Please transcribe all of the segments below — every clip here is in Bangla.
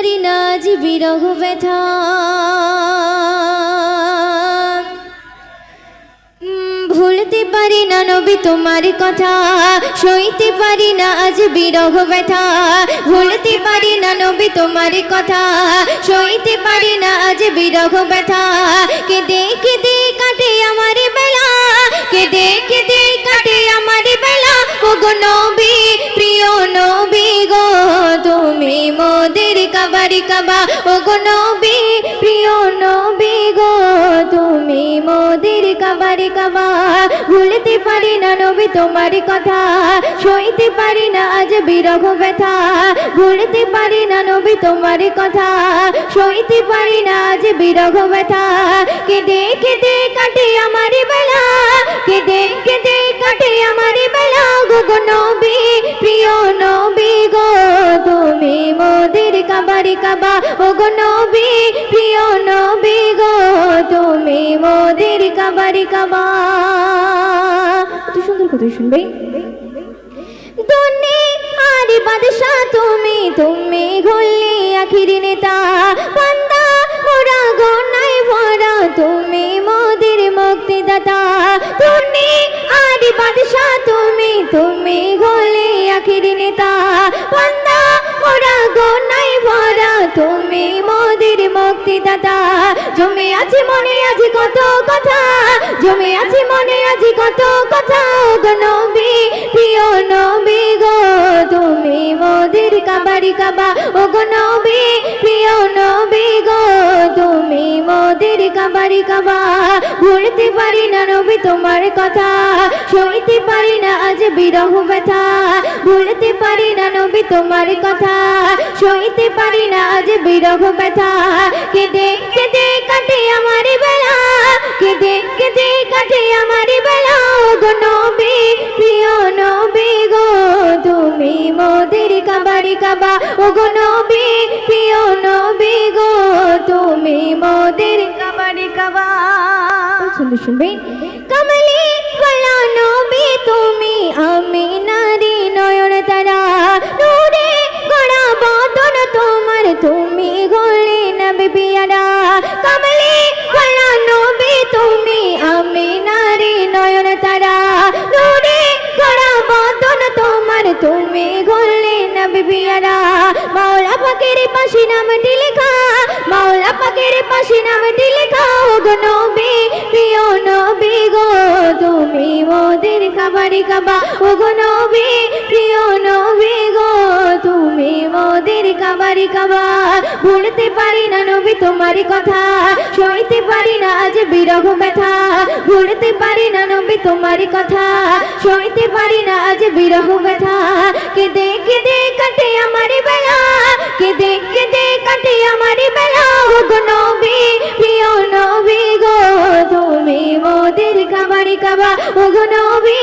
পারি না আজ বিরহ ব্যথা। ভুলতে পারি না নবী তোমার কথা, সইতে পারি না আজ বিরহ ব্যথা। ভুলতে পারি না নবী তোমার কথা, সইতে পারি না আজ বিরহ ব্যথা। কে দেখে দে কাটে আমার বেলা কে দেখে দে কাটে আমার বেলা। ও গো নবী, প্রিয় নবী কাবারি কাবা। ও গো নবী, প্রিয় নবী গো, তুমি মোদের কাবারি কাবা। ভুলতে পারি না নবী তোমার কথা, সইতে পারি না আজ বিরহ ব্যথা। ভুলতে পারি না নবী তোমার কথা, সইতে পারি না আজ বিরহ ব্যথা। কে দেখে দে কাটে আমার বেলা কে দেখে দে কাটে আমার বেলা। গো নবী, প্রিয় নবী কাবারি কাবা ও গো নবী, প্রিয় নবী গো, তুমি মোদের কাবারি কাবা। কত সুন্দর কথা শুনবে। দুনি আরে বাদশা তুমি তুমি ঘুরলি আখিরি নেতা। বান্দা মোরা গোনাই ভরা, তুমি মোদের মুক্তিদাতা। দুনি আরে বাদশা তুমি তুমি ঘুরলি আখিরি নেতা। তুমি মোদের মুক্তিদাতা। জমে আছে, মনে আজি কত কথা। জমে আছে, মনে আজি কত কথা। নবী, প্রিয় নবী গো, তুমি মোদের কাবারি কাবা। ও নবী, প্রিয় নবী মোদের কাবারি কাবা, ভুলতে পারি না নবী তোমার কথা, সইতে পারি না আজ বিরহ ব্যথা, ভুলতে পারি না নবী তোমার কথা, সইতে পারি না আজ বিরহ ব্যথা। কে দেখে দে কাটে আমার বেলা কে দেখে দে কাটে আমার বেলা গো নবী, প্রিয় নবী গো, তুমি মোদের কাবারি কাবা ও গো নবী তুমি মোদের কাবারি কাবা শুনবে। শুনবেন কমলি বলা নবী তুমি আমি নারী নয়ন তারা পাশে নামটি লেখা ও গো নবী, প্রিয় নবী গো, তুমি মোদের খাবারি খাবা ও গো নবী, প্রিয় নবী গো, তুমি মোদের খাবারি খাবা ভুলতে পারি না নবী তোমার কথা, সইতে পারি না আজ বিরহ ব্যথা। ভুলতে পারি না নবী তোমার কথা, সইতে পারি না আজ বিরহ ব্যথা। কে দেখে দে কাটে আমার বেলা কে দেখে দে কাটে আমার বেলা ও গো খাবা নবী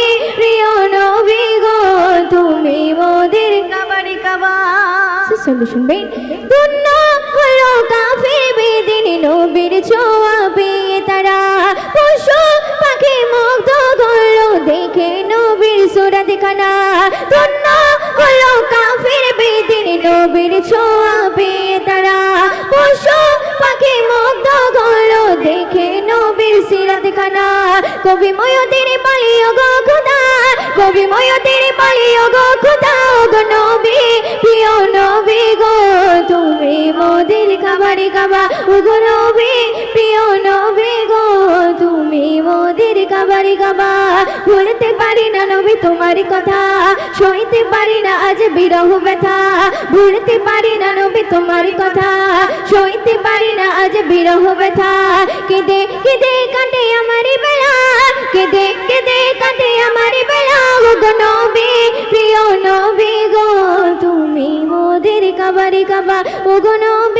তারা। পশু পাখি মুগ্ধ করল দেখে নবীর সুরাত খানা দুন্ন হলো কাফির বেদিন সিরাত খানা, কবি ময়দের পালিও গো খুদা, কবি ময়দের পালিও গো খুদা গো নবী, প্রিয় নবী গো, তুমি মোদির খাবারে খাবা ও গো খাবারে খাবা ভুলতে পারি না নবী তোমার কথা। সইতে পারি না আজ বিরহ ব্যথা। ভুলতে পারি না নবী তোমার কথা। সইতে পারি না আজ বিরহ ব্যথা। কেঁদে কেঁদে কাটে আমার বেলা। কেঁদে কেঁদে কাটে আমার বেলা। গো নবী, প্রিয় নবী গো, তুমি মোদের কাবারি কাবা। ও গো নবী